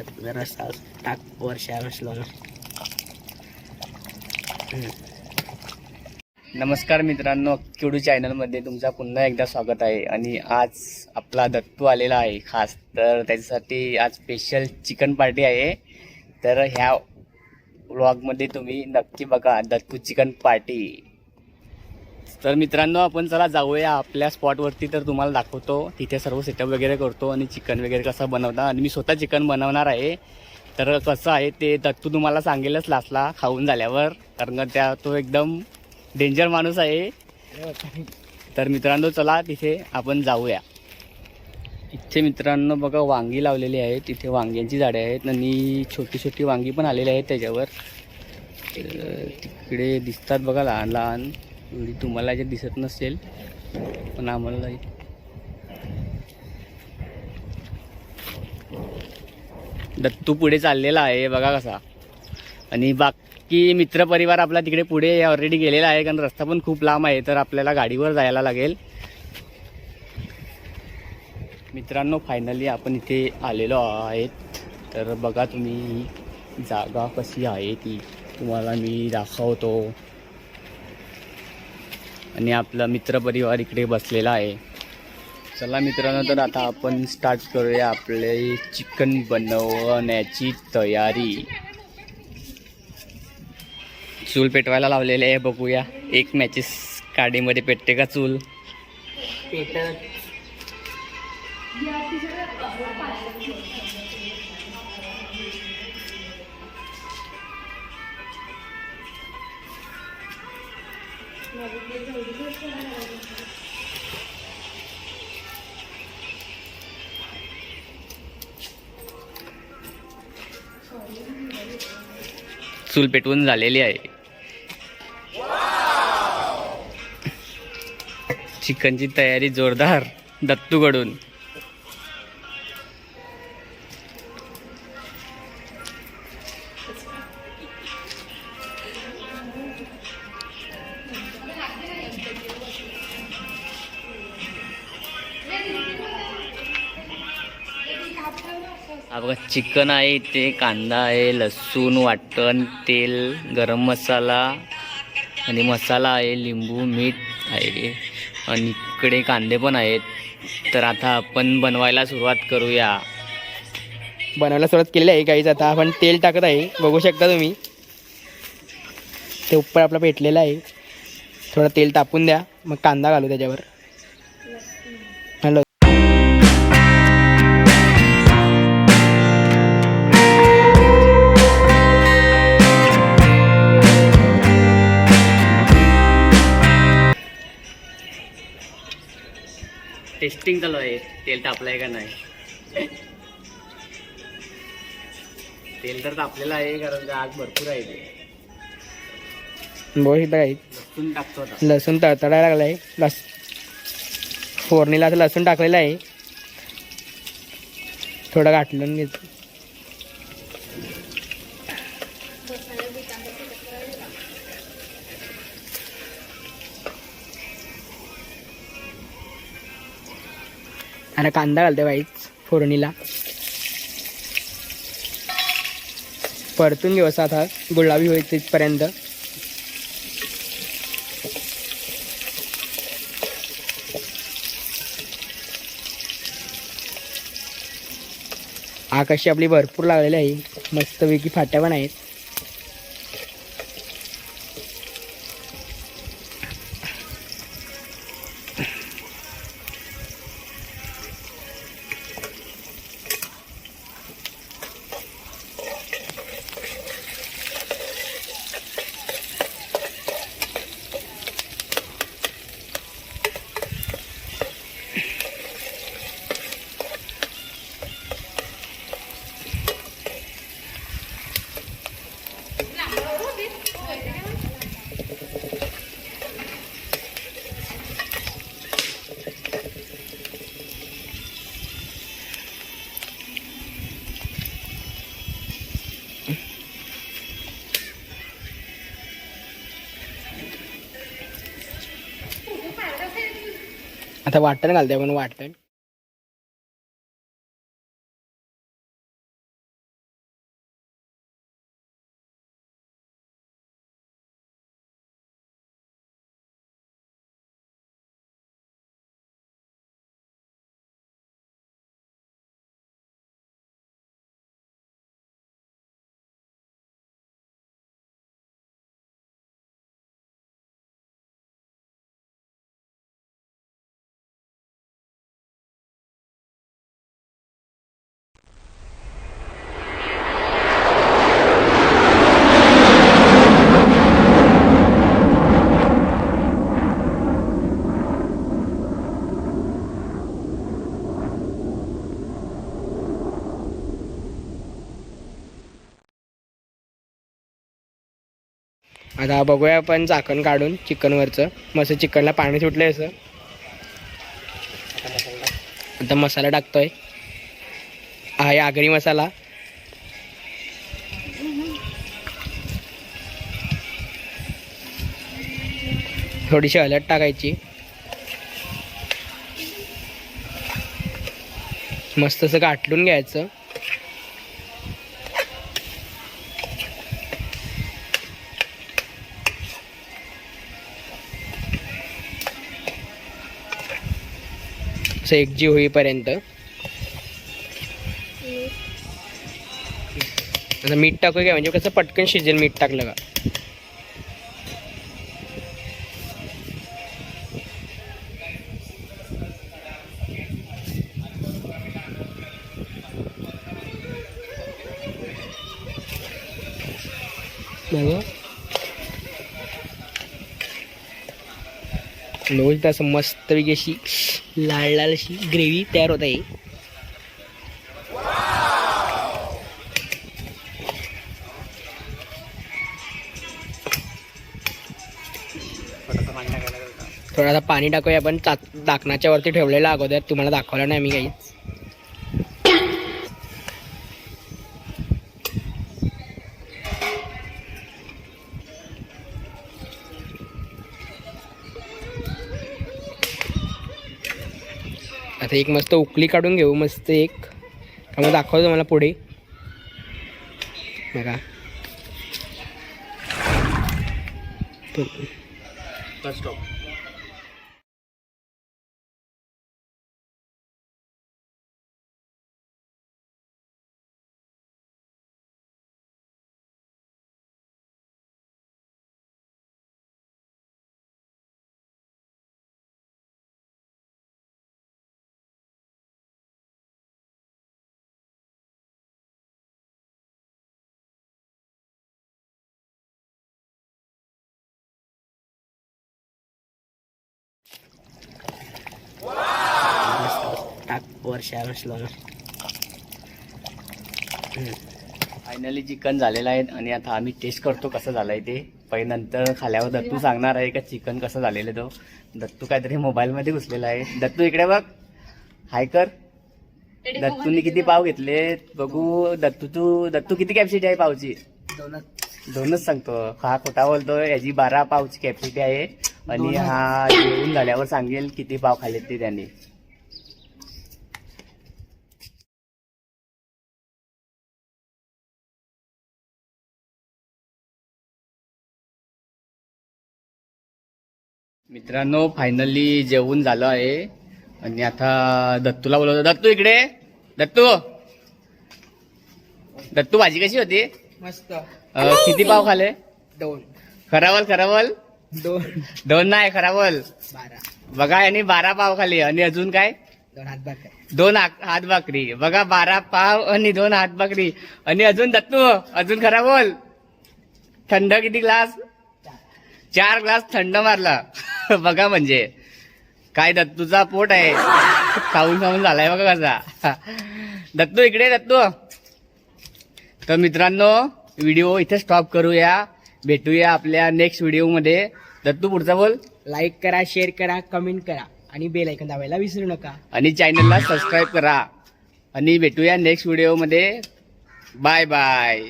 रस्ता टाक वर्षा बसलो ना नमस्कार मित्रांनो किडू चॅनलमध्ये तुमचा पुन्हा एकदा स्वागत आहे. आणि आज आपला दत्तू आलेला आहे खास. तर त्याच्यासाठी आज स्पेशल चिकन पार्टी आहे. तर ह्या व्लॉगमध्ये तुम्ही नक्की बघा दत्तू चिकन पार्टी तर मित्रांनो आपण चला जाऊया आपल्या स्पॉटवरती तर तुम्हाला दाखवतो. तिथे सर्व सेटअप वगैरे करतो आणि चिकन वगैरे कसं बनवता. आणि मी स्वतः चिकन बनवणार आहे. तर कसं आहे ते दत्तू तुम्हाला सांगेलच लास्टला खाऊन झाल्यावर. कारण त्या तो एकदम डेंजर माणूस आहे. तर मित्रांनो चला तिथे आपण जाऊया. इथे मित्रांनो बघा वांगी लावलेली आहेत. तिथे वांग्यांची झाडे आहेत आणि छोटी छोटी वांगी पण आलेली आहेत त्याच्यावर. तिकडे दिसतात बघा लहान लहान. एवढी तुम्हाला याच्यात दिसत नसेल पण आम्हाला दत्तू पुढे चाललेला आहे बघा कसा. आणि बाकी मित्रपरिवार आपला तिकडे पुढे ऑलरेडी गेलेला आहे कारण रस्ता पण खूप लांब आहे तर आपल्याला गाडीवर जायला लागेल. मित्रांनो फायनली आपण इथे आलेलो आहेत. तर बघा तुम्ही जागा कशी आहे ती. तुम्हाला मी दाखवतो. आणि आपला मित्रपरिवार इकडे बसलेला आहे. चला मित्रांनो तर आता आपण स्टार्ट करूया आपले चिकन बनवण्याची तयारी. चूल पेटवायला लावलेले आहे बघूया. एक मॅचेस गाडीमध्ये पेटते का चूल? पेटत. चूल पेटवून झालेली आहे. चिकनची तयारी जोरदार दत्तूकडून बघा चिकन आहे इथे कांदा आहे लसूण वाटण तेल गरम मसाला आणि मसाला आहे लिंबू मीठ आहे आणि इकडे कांदे पण आहेत. तर आता आपण बनवायला सुरुवात करूया. बनवायला सुरुवात केलेली आहे काहीच आता आपण तेल टाकत आहे. बघू शकता तुम्ही. ते उपर आपला पेटलेला आहे. थोडं तेल तापून द्या. मग कांदा घालू त्याच्यावर. टेस्टिंग चालू आहे. तेल तापलंय का नाही? तेल तर तापलेलं आहे कारण आग भरपूर आहे ते. शकता काही. लसूण टाकतो आता. लसूण तडतडायला लागला आहे लस फोडणीला असं लसूण टाकलेलं आहे. थोडं गाठलं घेतो. आणि कांदा घालते बाईच फोडणीला. परतून घेऊ असा आता गुलाबी होईल तिथपर्यंत. आकाशी आपली भरपूर लागलेली आहे मस्तपैकी फाट्या पण आहेत. आता वाटण घालते आपण वाटण. आता बघूया आपण झाकण काढून चिकनवरचं. मस्त चिकनला पाणी सुटलंय असं. आता मसाला टाकतोय. हा आहे आगरी मसाला. थोडीशी हळद टाकायची. मस्त असं गाठलून घ्यायचं. असं एकजीव होईपर्यंत. आता मीठ टाकू काय म्हणजे कसं पटकन शिजेल मीठ टाकलं का? लोज लोळ तसं मस्तपैकी अशी लाल लाल अशी ग्रेव्ही तयार होत आहे. थोडासा पाणी टाकूया. आपण चा दाकणाच्या वरती ठेवलेला अगोदर. तुम्हाला दाखवलं नाही मी काही. आता एक मस्त उकली काढून घेऊ मस्त एक. त्यामुळे दाखवतो मला पुढे. बघा. स्टॉप वर्षा बसलो फायनली चिकन झालेलं आहे आणि आता आम्ही टेस्ट करतो कसं झालंय ते. पहिले नंतर खाल्यावर दत्तू सांगणार आहे का चिकन कसं झालेलं आहे तो. दत्तू काहीतरी मोबाईलमध्ये घुसलेला आहे. दत्तू इकडे बघ. हाय कर. दत्तूने किती पाव घेतले? बघू. दत्तू तू दत्तू किती कॅपॅसिटी आहे पावची? दोनच. सांगतो. हा खोटा बोलतो याची बारा पावची कॅपॅसिटी आहे. आणि हा जेवून झाल्यावर सांगेल किती पाव खाल्लेत ते त्यांनी. मित्रांनो फायनली जेवून झालं आहे. आणि आता दत्तूला बोलवतो. दत्तू इकडे दत्तू. दत्तू भाजी कशी होती? मस्त. अं, किती पाव खाले? दोन. खरावल खरावल दोन. दोन नाही खरावल बारा. बघा यांनी बारा पाव खाली. आणि अजून काय? दोन हात बाकी दोन हात भाकरी. बघा बारा पाव आणि दोन हात भाकरी. आणि अजून दत्तू अजून खरा बोल थंड किती ग्लास? चार ग्लास थंड मारला. बघा म्हणजे. काय दत्तूचा पोट आहे. खाऊन खाऊन झालाय बघा कसा. दत्तू इकडे दत्तू. तर मित्रांनो व्हिडिओ इथे स्टॉप करूया. भेटूया आपल्या नेक्स्ट व्हिडिओमध्ये दत्तू पुढचा बोल. लाईक करा शेअर करा कमेंट करा. आणि बेल ऐकून दाबायला विसरू नका. आणि चॅनलला सबस्क्राईब करा. आणि भेटूया नेक्स्ट व्हिडिओमध्ये बाय बाय